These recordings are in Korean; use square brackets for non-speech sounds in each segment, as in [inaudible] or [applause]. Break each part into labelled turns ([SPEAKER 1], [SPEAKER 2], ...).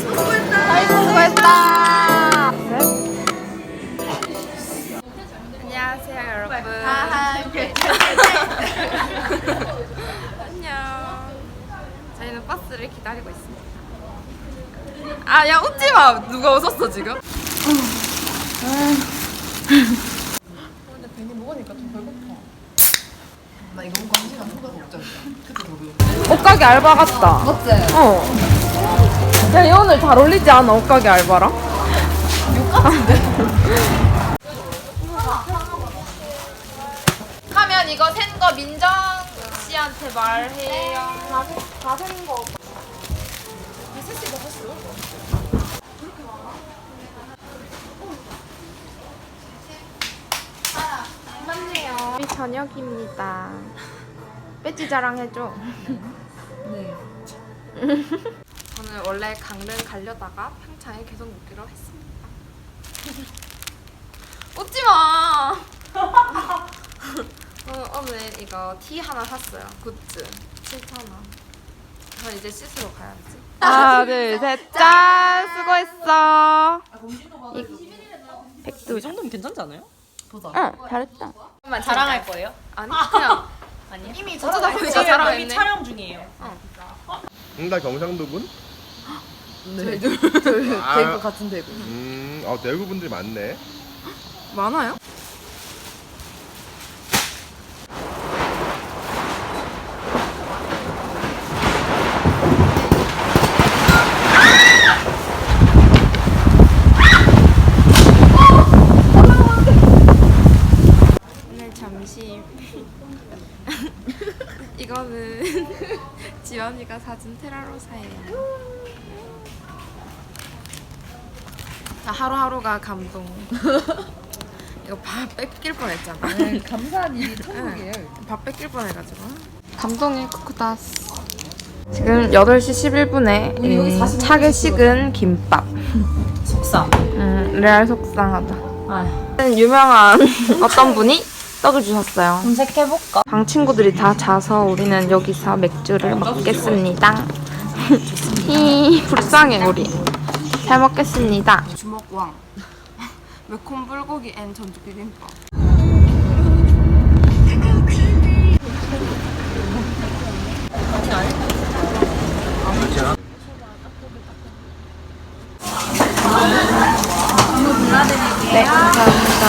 [SPEAKER 1] 감사합니다. 안녕하세요 여러분. [laughs] 안녕. 저희는 버스를 기다리고 있습니다. 아, 야 웃지 마. 누가 웃었어 지금?
[SPEAKER 2] 나 이거 먹고 한 시간 초과서 먹자. 그때 더.
[SPEAKER 1] 옷가게 알바 같다.
[SPEAKER 2] 맞지?
[SPEAKER 1] 어. 야, 얘 오늘 잘 어울리지 않아? 옷가게 알바랑? [laughs] 하면 이거 센 거 민정 씨한테 말해요. 다센 거. 맞네요. 우리 저녁입니다. 배지 자랑해줘. [laughs]
[SPEAKER 2] 네. [laughs]
[SPEAKER 1] 저는 원래 강릉 가려다가 평창에 계속 묵기로 했습니다. [laughs] 웃지 마. [laughs] 어, 오늘 이거 티 하나 샀어요. 굿즈 7,000원. 저 이제 씻으러 가야지. 하나, 둘, 셋, 짠! 수고했어. 백두.
[SPEAKER 3] 이 정도면 괜찮지 않아요?
[SPEAKER 2] 보자.
[SPEAKER 1] 응, 잘했다.
[SPEAKER 3] 자랑할 거예요?
[SPEAKER 1] 아니, 그냥 [laughs]
[SPEAKER 3] 아니요.
[SPEAKER 1] 이미 저쩌다 보니까 자랑했네.
[SPEAKER 3] 촬영 중이에요.
[SPEAKER 4] 응다 경상도군?
[SPEAKER 2] 네. [laughs]
[SPEAKER 4] 아.
[SPEAKER 2] 대구 같은 대구.
[SPEAKER 4] 음, 아 대구 분들이 많네.
[SPEAKER 1] 많아요? 오늘 점심 [laughs] 이거는 [laughs] 지원이가 사준 테라로사예요. 하루하루가 감동. [laughs] 이거 밥 뺏길 뻔했잖아.
[SPEAKER 2] 네, 감사한 일이 천국이에요.
[SPEAKER 1] 밥 뺏길 뻔해가지고. 감동의 쿠쿠다스. 지금 8시 11분에
[SPEAKER 2] 우리 여기 40
[SPEAKER 1] 차게 식은 김밥.
[SPEAKER 3] 속상.
[SPEAKER 1] 음, 레알 속상하다.
[SPEAKER 3] 아,
[SPEAKER 1] 유명한 [laughs] 어떤 분이 떡을 주셨어요.
[SPEAKER 3] 검색해볼까?
[SPEAKER 1] 방 친구들이 다 자서 우리는 여기서 맥주를 먹겠습니다. [laughs] 히 불쌍해 우리. 잘 먹겠습니다. 주먹왕. [laughs] 매콤 불고기 앤 전주 비빔밥. 네, 감사합니다.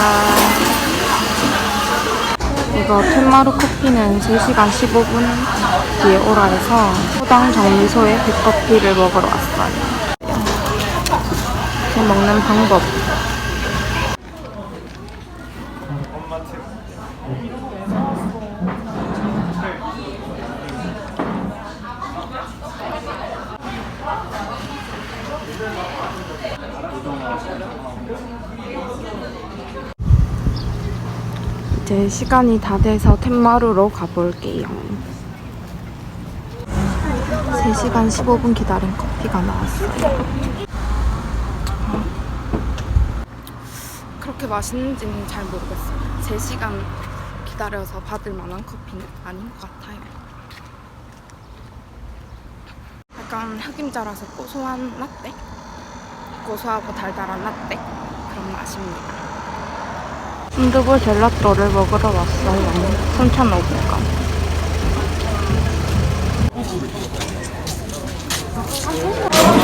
[SPEAKER 1] 이거 텐마루 커피는 3시간 15분 뒤에 오라 해서 소당 정미소에 백커피를 먹으러 왔어요. 이렇게 먹는 방법. 이제 시간이 다 돼서 텐마루로 가볼게요. 3시간 15분 기다린 커피가 나왔어요. 그렇게 맛있는지는 잘 모르겠어요. 3시간 기다려서 받을 만한 커피는 아닌 것 같아요. 약간 흑임자라서 고소한 라떼? 고소하고 달달한 라떼? 그런 맛입니다. 순두부 젤라또를 먹으러 왔어요. 3,500원. 아,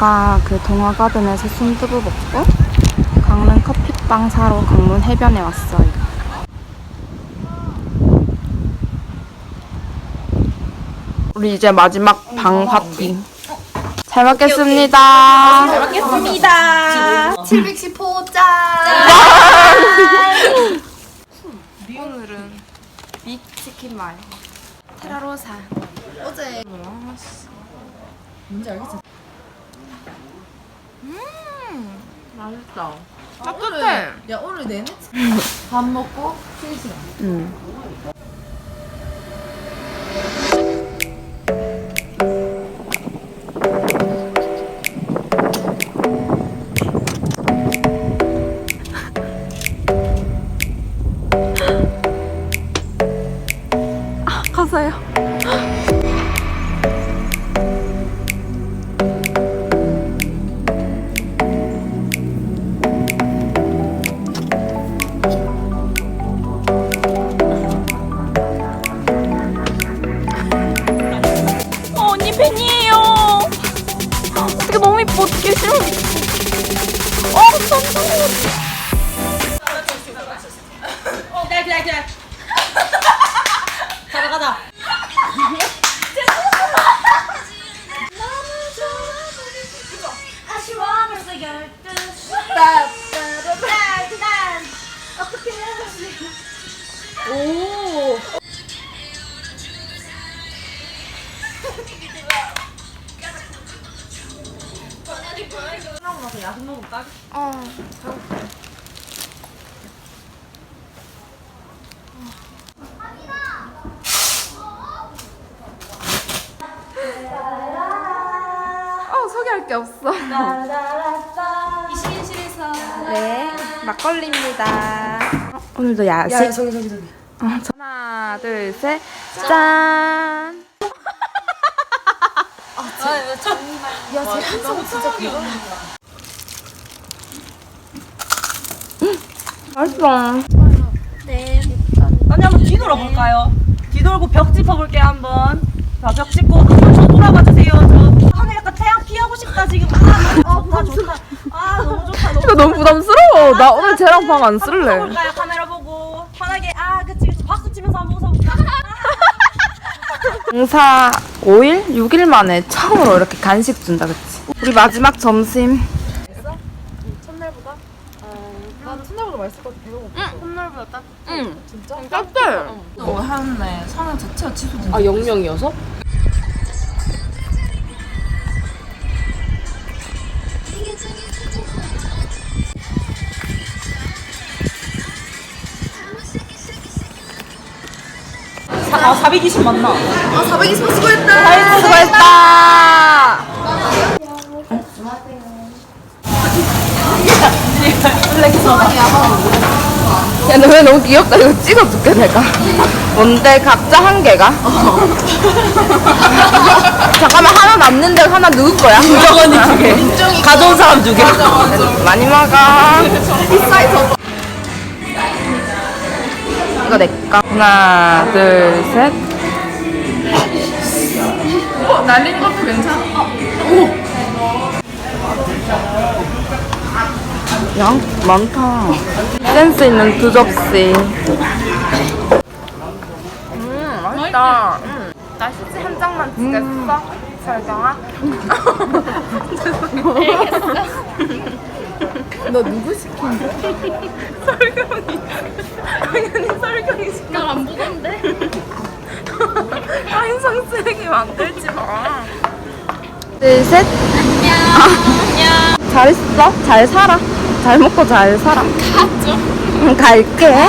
[SPEAKER 1] 아까 그 동화가든에서 순두부 먹고 강릉 커피빵 사러 강문 해변에 왔어요. 우리 이제 마지막 방 파티. 잘 먹겠습니다. 잘
[SPEAKER 3] 먹겠습니다.
[SPEAKER 2] 715짠.
[SPEAKER 1] 오늘은 빅 치킨 말 테라로사.
[SPEAKER 2] 어제 뭔지 알겠지?
[SPEAKER 1] 음
[SPEAKER 2] 맛있다.
[SPEAKER 1] 아, 따뜻해.
[SPEAKER 2] 오늘, 야 오늘 네 내내 밥 먹고 3시간.
[SPEAKER 1] 응. 아, 가서요. 이뻐. 어 어. 어, 소개할 게 없어. [laughs]
[SPEAKER 5] 이시인실에서
[SPEAKER 1] 네, 막걸리입니다. 어, 오늘도 야식.
[SPEAKER 2] 야 저기 저기 저기.
[SPEAKER 1] 어, 저- 하나, 둘, 셋, 짠.
[SPEAKER 2] 야쟤 한성 진짜 귀여워.
[SPEAKER 1] 맛있어.
[SPEAKER 5] 네
[SPEAKER 3] 언니 한번 뒤돌아 볼까요? 뒤돌고 벽 짚어볼게요 한번. 자, 벽 짚고 한번 저 돌아봐 주세요. 저 하늘 약간 태양 피하고 싶다 지금. 아, 너무 좋다, 좋다. 아, 너무 좋다, 너무
[SPEAKER 1] 이거 너무 부담스러워. 나 오늘 쟤랑 방 안 쓸래.
[SPEAKER 3] 웃어볼까요? 카메라 보고 편하게 아, 그치, 그치. 박수 치면서 한번 웃어볼까?
[SPEAKER 1] 공사 5일? 6일 만에 처음으로 이렇게 간식 준다, 그치? 우리 마지막 점심.
[SPEAKER 2] 첫날보다? 난 첫날보다 맛있을 것 같아. 배가 고파. 첫날보다 딱.
[SPEAKER 1] 응.
[SPEAKER 2] 진짜?
[SPEAKER 1] 짭짤.
[SPEAKER 2] 어 하는데 사람 자체가 취소된.
[SPEAKER 3] 아, 0명이어서? 아, 420 맞나?
[SPEAKER 2] 아 420원 수고했다.
[SPEAKER 1] 수고했다. 야, 너 왜 너무 귀엽다. 이거 찍어줄게, 내가. 뭔데, 각자 한 개가? 잠깐만, 하나 남는데 하나 누구 거야?
[SPEAKER 3] 정원이 두 개. 가져온 사람 두 개.
[SPEAKER 1] 많이 먹어. 이 거내 거. 하나, 둘, 셋.
[SPEAKER 2] 어, 날리는 것도 괜찮아.
[SPEAKER 1] 양 많다. 센스 있는 두 접시. 음, 맛있다. 음. 나 휴지 한 장만 주겠어? 설경아? [laughs] [laughs]
[SPEAKER 2] 너 누구 시킨 거야? [laughs]
[SPEAKER 1] 당연히 설경이 시켜.
[SPEAKER 5] 난안 보던데
[SPEAKER 1] 아, 인상 쓰레기 만들지 마. 둘, 셋. 안녕. 잘 있어? 잘 살아. 잘 먹고 잘 살아. 가죠. 갈게.